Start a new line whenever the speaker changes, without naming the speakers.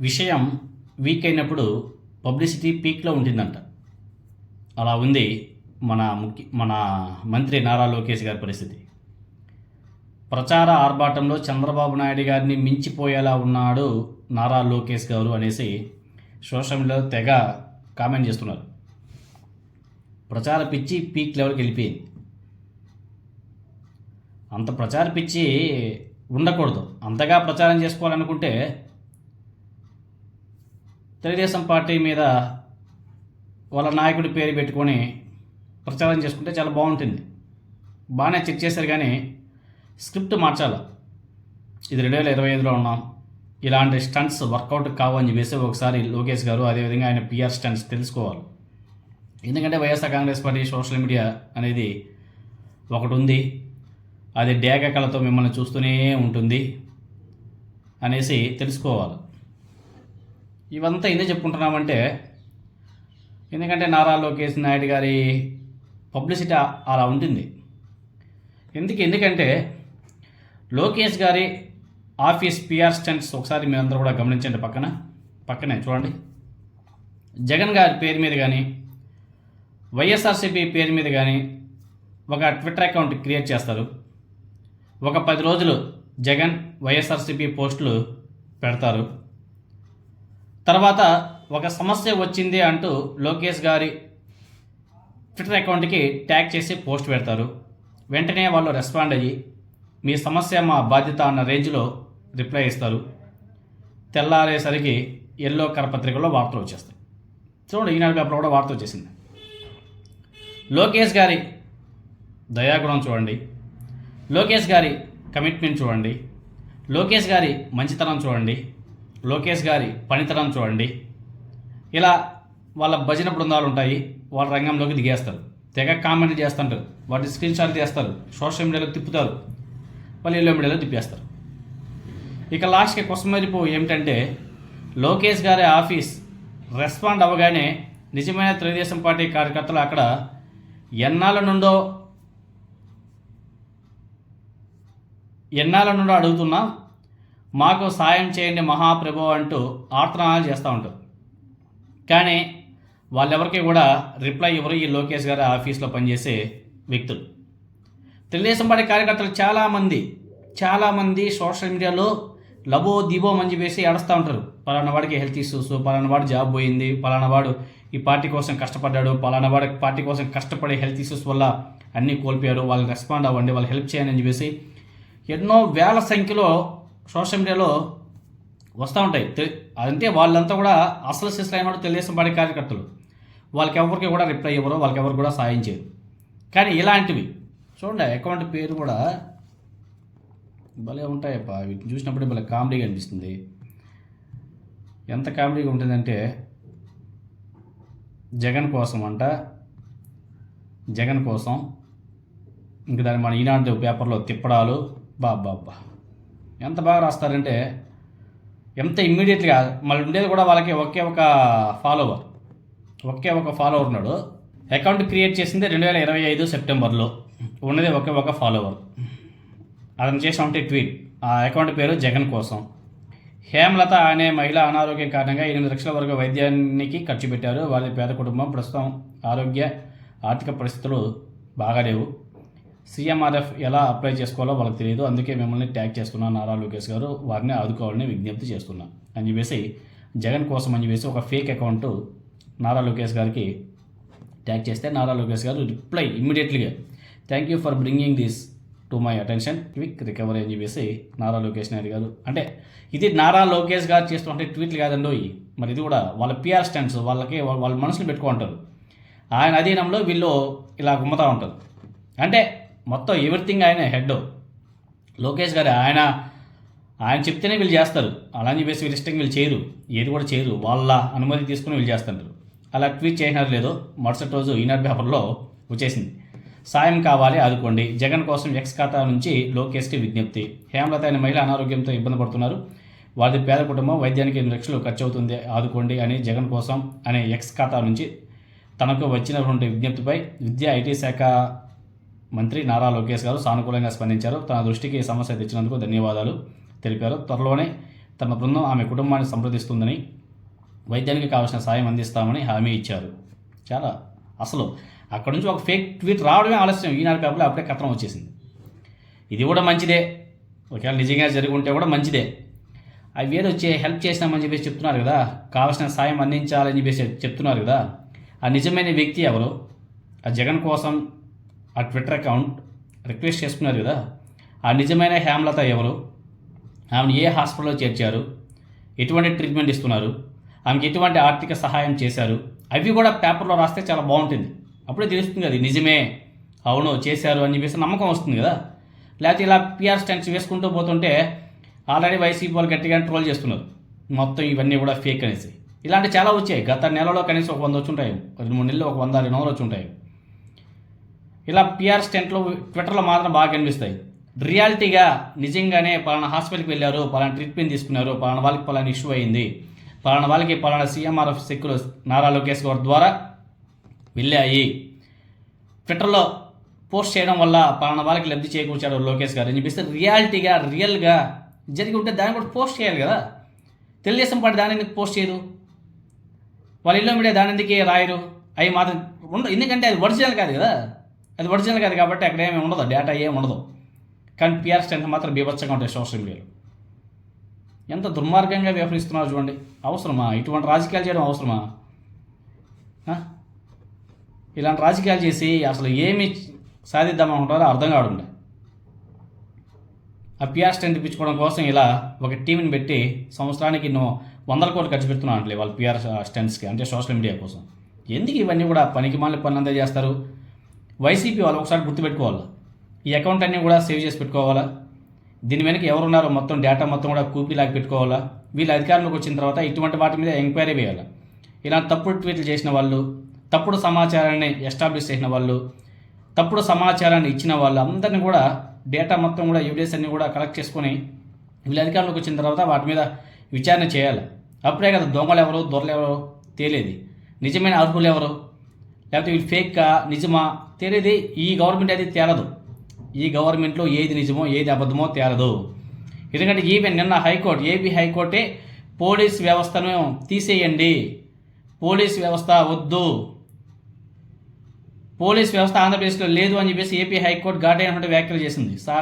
విషయం వీక్ అయినప్పుడు పబ్లిసిటీ పీక్లో ఉంటుందంట అలా ఉంది మన ముఖ్య మన మంత్రి నారా లోకేష్ గారి పరిస్థితి. ప్రచార ఆర్భాటంలో చంద్రబాబు నాయుడు గారిని మించిపోయేలా ఉన్నాడు నారా లోకేష్ గారు అనేసి సోషల్ మీడియాలో తెగ కామెంట్ చేస్తున్నారు. ప్రచార పిచ్చి పీక్ లెవెల్కి వెళ్ళిపోయింది. అంత ప్రచార పిచ్చి ఉండకూడదు. అంతగా ప్రచారం చేసుకోవాలనుకుంటే తెలుగుదేశం పార్టీ మీద వాళ్ళ నాయకుడి పేరు పెట్టుకొని ప్రచారం చేసుకుంటే చాలా బాగుంటుంది. బాగానే చెక్ చేశారు కానీ స్క్రిప్ట్ మార్చాలి. ఇది రెండు వేల ఇరవై ఐదులో ఉన్నాం. ఇలాంటి స్టంట్స్ వర్కౌట్ కావు అని చెప్పేసి ఒకసారి లోకేష్ గారు అదేవిధంగా ఆయన పిఆర్ స్టంట్స్ తెలుసుకోవాలి. ఎందుకంటే YSR Congress party social media అనేది ఒకటి ఉంది. అది డేగ కళతో మిమ్మల్ని చూస్తూనే ఉంటుంది అనేసి తెలుసుకోవాలి. ఇవంతా ఎందుకు చెప్పుకుంటున్నామంటే ఎందుకంటే నారా లోకేష్ నాయుడు గారి పబ్లిసిటీ అలా ఉంటుంది. ఎందుకు ఎందుకంటే లోకేష్ గారి ఆఫీస్ పిఆర్ స్టెంట్స్ ఒకసారి మీరందరూ కూడా గమనించండి పక్కన. పక్కనే చూడండి. జగన్ గారి పేరు మీద కానీ వైఎస్ఆర్సీపీ పేరు మీద కానీ ఒక ట్విట్టర్ అకౌంట్ క్రియేట్ చేస్తారు. ఒక పది రోజులు జగన్ వైఎస్ఆర్సీపీ పోస్టులు పెడతారు. తర్వాత ఒక సమస్య వచ్చింది అంటూ లోకేష్ గారి ట్విట్టర్ అకౌంట్కి ట్యాగ్ చేసి పోస్ట్ పెడతారు. వెంటనే వాళ్ళు రెస్పాండ్ అయ్యి మీ సమస్య మా బాధ్యత అన్న రేంజ్లో రిప్లై ఇస్తారు. తెల్లారేసరికి ఎల్లో కరపత్రికలో వార్తలు వచ్చేస్తాయి. చూడండి ఈనాడు పేపర్లో కూడా వార్త వచ్చేసింది. లోకేష్ గారి దయాగుణం చూడండి. లోకేష్ గారి కమిట్మెంట్ చూడండి. లోకేష్ గారి మంచితనం చూడండి. లోకేష్ గారి పనితనం చూడండి. ఇలా వాళ్ళ భజన బృందాలు ఉంటాయి వాళ్ళ రంగంలోకి దిగేస్తారు. తెగ కామెంట్ చేస్తుంటారు వాటి స్క్రీన్ షాట్ చేస్తారు సోషల్ మీడియాలో తిప్పుతారు వాళ్ళు ఎల్లో మీడియాలో తిప్పేస్తారు. ఇక లాస్ట్కి కొసమరిపు ఏమిటంటే లోకేష్ గారి ఆఫీస్ రెస్పాండ్ అవ్వగానే నిజమైన తెలుగుదేశం పార్టీ కార్యకర్తలు అక్కడ ఎన్నాళ్ళ నుండో ఎన్నాళ్ళ నుండో అడుగుతున్నా మాకు సాయం చేయండి మహాప్రభు అంటూ ఆర్తనాలు చేస్తూ ఉంటారు కానీ వాళ్ళెవరికి కూడా రిప్లై ఇవ్వరు ఈ లోకేష్ గారి ఆఫీస్లో పనిచేసే వ్యక్తులు. తెలుగుదేశం పార్టీ కార్యకర్తలు చాలామంది చాలామంది సోషల్ మీడియాలో లబో దిబో మంచి వేసి ఏడుస్తూ ఉంటారు. పలానా వాడికి హెల్త్ ఇష్యూస్ పలానా వాడు జాబ్ పోయింది పలానా వాడు ఈ పార్టీ కోసం కష్టపడ్డాడు పలానా వాడు పార్టీ కోసం కష్టపడే హెల్త్ ఇష్యూస్ వల్ల అన్నీ కోల్పోయారు వాళ్ళకి రెస్పాండ్ అవ్వండి వాళ్ళు హెల్ప్ చేయండి అని చెప్పేసి ఎన్నో వేల సంఖ్యలో సోషల్ మీడియాలో వస్తూ ఉంటాయి. అంటే వాళ్ళంతా కూడా అసలు శిశులైన వాడు తెలుగుదేశం పార్టీ కార్యకర్తలు. వాళ్ళకి ఎవరికి కూడా రిప్లై ఇవ్వరు వాళ్ళకి ఎవరు కూడా సాయం చేయరు. కానీ ఇలాంటివి చూడండి అకౌంట్ పేరు కూడా భలే ఉంటాయప్ప వీటిని చూసినప్పుడు భలే కామెడీగా అనిపిస్తుంది. ఎంత కామెడీగా ఉంటుందంటే జగన్ కోసం అంట జగన్ కోసం ఇంక దాన్ని మన ఈనాడు పేపర్లో తిప్పడాలు. బాబ్బా ఎంత బాగా రాస్తారంటే ఎంత ఇమ్మీడియట్గా మళ్ళీ ఉండేది కూడా వాళ్ళకి ఒకే ఒక ఫాలోవర్ ఒకే ఒక ఫాలోవర్ ఉన్నాడు. అకౌంట్ క్రియేట్ చేసింది రెండు వేల ఇరవై ఐదు సెప్టెంబర్లో. ఉన్నది ఒకే ఒక ఫాలోవర్ అతను చేసినటువంటి ట్వీట్ ఆ అకౌంట్ పేరు జగన్ కోసం. హేమలత అనే మహిళ అనారోగ్యం కారణంగా ఎనిమిది లక్షల వరకు వైద్యానికి ఖర్చు పెట్టారు. వారి పేద కుటుంబం ప్రస్తుతం ఆరోగ్య ఆర్థిక పరిస్థితులు బాగాలేవు. సీఎంఆర్ఎఫ్ ఎలా అప్లై చేసుకోవాలో వాళ్ళకి తెలియదు. అందుకే మిమ్మల్ని ట్యాగ్ చేస్తున్నాను నారా లోకేష్ గారు వారిని ఆదుకోవాలని విజ్ఞప్తి చేస్తున్నా అని చెప్పేసి జగన్ కోసం అని చెప్పేసి ఒక ఫేక్ అకౌంట్ నారా లోకేష్ గారికి ట్యాగ్ చేస్తే నారా లోకేష్ గారు reply ఇమ్మీడియట్లీగా thank you for bringing this to my attention quick recovery అని చెప్పేసి నారా లోకేష్ నాయుడు గారు అంటే ఇది నారా లోకేష్ గారు చేస్తున్న ట్వీట్లు కాదండి మరి ఇది కూడా వాళ్ళ పిఆర్ స్టాండ్స్ వాళ్ళకి వాళ్ళ వాళ్ళ మనసులు పెట్టుకుంటారు. ఆయన అధీనంలో వీళ్ళు ఇలా గుమ్మతా ఉంటారు. అంటే మొత్తం ఎవ్రీథింగ్ ఆయన హెడ్ లోకేష్ గారు ఆయన ఆయన చెప్తేనే వీళ్ళు చేస్తారు. అలా అని చెప్పేసి వీళ్ళు ఇష్టంగా వీళ్ళు చేయరు. ఏది కూడా చేయరు. వాళ్ళ అనుమతి తీసుకుని వీళ్ళు చేస్తుంటారు. అలా ట్వీట్ చేసినారు లేదో మరుసటి రోజు ఈనాడు పేపర్లో వచ్చేసింది. సాయం కావాలి ఆదుకోండి. జగన్ కోసం ఎక్స్ ఖాతా నుంచి లోకేష్కి విజ్ఞప్తి. హేమలత అనే మహిళ అనారోగ్యంతో ఇబ్బంది పడుతున్నారు. వారి పేద కుటుంబం వైద్యానికి ఎనిమిది లక్షలు ఖర్చు అవుతుంది. ఆదుకోండి అని జగన్ కోసం అనే ఎక్స్ ఖాతా నుంచి తనకు వచ్చినటువంటి విజ్ఞప్తిపై విద్యా ఐటీ శాఖ మంత్రి నారా లోకేష్ గారు సానుకూలంగా స్పందించారు. తన దృష్టికి ఈ సమస్య తెచ్చినందుకు ధన్యవాదాలు తెలిపారు. త్వరలోనే తమ బృందం ఆమె కుటుంబాన్ని సంప్రదిస్తుందని వైద్యానికి కావాల్సిన సాయం అందిస్తామని హామీ ఇచ్చారు. చాలా అసలు అక్కడ నుంచి ఒక ఫేక్ ట్వీట్ రావడమే ఆలస్యం. ఈనాడు పేపర్లో అప్పుడే కథనం వచ్చేసింది. ఇది కూడా మంచిదే. ఒకవేళ నిజంగా జరిగి ఉంటే కూడా మంచిదే. అవి ఏదో వచ్చే హెల్ప్ చేసినామని చెప్పేసి చెప్తున్నారు కదా. కావాల్సిన సాయం అందించాలని చెప్పేసి చెప్తున్నారు కదా. ఆ నిజమైన వ్యక్తి ఎవరు? ఆ జగన్ కోసం ఆ ట్విట్టర్ అకౌంట్ రిక్వెస్ట్ చేసుకున్నారు కదా. ఆ నిజమైన హేమలత ఎవరు? ఆమెను ఏ హాస్పిటల్లో చేర్చారు? ఎటువంటి ట్రీట్మెంట్ ఇస్తున్నారు? ఆమెకి ఎటువంటి ఆర్థిక సహాయం చేశారు? అవి కూడా పేపర్లో రాస్తే చాలా బాగుంటుంది. అప్పుడే తెలుస్తుంది అది నిజమే. అవును చేశారు అని చెప్పేసి నమ్మకం వస్తుంది కదా. లేకపోతే ఇలా పిఆర్ స్టాండ్స్ వేసుకుంటూ పోతుంటే ఆల్రెడీ వైసీపీ వాళ్ళు గట్టిగా ట్రోల్ చేస్తున్నారు. మొత్తం ఇవన్నీ కూడా ఫేక్ అనేసి. ఇలాంటి చాలా వచ్చాయి. గత నెలలో కనీసం ఒక వంద వచ్చి ఉంటాయి. రెండు మూడు నెలలు ఒక వంద రెండు వందలు వచ్చి ఉంటాయి. ఇలా పిఆర్ స్టెంట్లు ట్విట్టర్లో మాత్రం బాగా కనిపిస్తాయి. రియాలిటీగా నిజంగానే పలానా హాస్పిటల్కి వెళ్ళారు పలానా ట్రీట్మెంట్ తీసుకున్నారు పలానా వాళ్ళకి పలానా ఇష్యూ అయింది. పలానా వాళ్ళకి పలానా సీఎంఆర్ఎఫ్ సెక్కులు నారా లోకేష్ గారి ద్వారా వెళ్ళాయి. ట్విట్టర్లో పోస్ట్ చేయడం వల్ల పలానా వాళ్ళకి లబ్ధి చేకూర్చాడు లోకేష్ గారు అని చెప్పేసి రియాలిటీగా రియల్గా జరిగి ఉంటే దాన్ని కూడా పోస్ట్ చేయాలి కదా. తెలుగుదేశం పార్టీ దాని ఎందుకు పోస్ట్ చేయదు? వాళ్ళ ఇల్లు మీడియా దాని ఎందుకే రాయరు? అవి మాత్రం ఉండదు ఎందుకంటే అది ఒరిజినల్ కాదు కదా. అది ఒరిజినల్ కాదు కాబట్టి అక్కడ ఏమి ఉండదు డేటా ఏమి ఉండదు. కానీ పిఆర్ స్టెంత్ మాత్రం బీభత్సంగా ఉంటాయి సోషల్ మీడియాలో ఎంత దుర్మార్గంగా వ్యవహరిస్తున్నారు చూడండి. అవసరమా? ఇటువంటి రాజకీయాలు చేయడం అవసరమా? ఇలాంటి రాజకీయాలు చేసి అసలు ఏమి సాధిద్దామనుకుంటారో అర్థం కావడండి ఆ పిఆర్ స్ట్రెంత్ ఇప్పించుకోవడం కోసం ఇలా ఒక టీంని పెట్టి సంవత్సరానికి నువ్వు వందల కోట్లు ఖర్చు పెడుతున్నా అంటే వాళ్ళ పిఆర్ స్టెంట్స్కి అంటే సోషల్ మీడియా కోసం. ఎందుకు ఇవన్నీ కూడా పనికి మాలి పని అంతా చేస్తారు? వైసీపీ వాళ్ళు ఒకసారి గుర్తుపెట్టుకోవాలి? ఈ అకౌంట్ అన్నీ కూడా సేవ్ చేసి పెట్టుకోవాలా? దీని వెనక ఎవరున్నారో మొత్తం డేటా మొత్తం కూడా కూపీలాగా పెట్టుకోవాలా? వీళ్ళు అధికారంలోకి వచ్చిన తర్వాత ఇటువంటి వాటి మీద ఎంక్వైరీ వేయాలి? ఇలాంటి తప్పుడు ట్వీట్లు చేసిన వాళ్ళు తప్పుడు సమాచారాన్ని ఎస్టాబ్లిష్ చేసిన వాళ్ళు తప్పుడు సమాచారాన్ని ఇచ్చిన వాళ్ళు అందరిని కూడా డేటా మొత్తం కూడా ఎవిడెన్స్ అన్ని కూడా కలెక్ట్ చేసుకొని వీళ్ళు అధికారంలోకి వచ్చిన తర్వాత వాటి మీద విచారణ చేయాలి? అప్పుడే కదా దొంగలు ఎవరు దొరలు ఎవరు తేలేది. నిజమైన అర్హులు ఎవరు? లేకపోతే వీళ్ళు ఫేక్కా నిజమా? తెలియదు ఈ గవర్నమెంట్ అది తేలదు. ఈ గవర్నమెంట్లో ఏది నిజమో ఏది అబద్ధమో తేలదు. ఎందుకంటే ఈవెన్ నిన్న హైకోర్టు ఏపీ హైకోర్టే పోలీస్ వ్యవస్థను తీసేయండి. పోలీస్ వ్యవస్థ వద్దు. పోలీస్ వ్యవస్థ ఆంధ్రప్రదేశ్లో లేదు అని చెప్పేసి ఏపీ హైకోర్టు ఘాటైనటువంటి వ్యాఖ్యలు చేసింది. సార్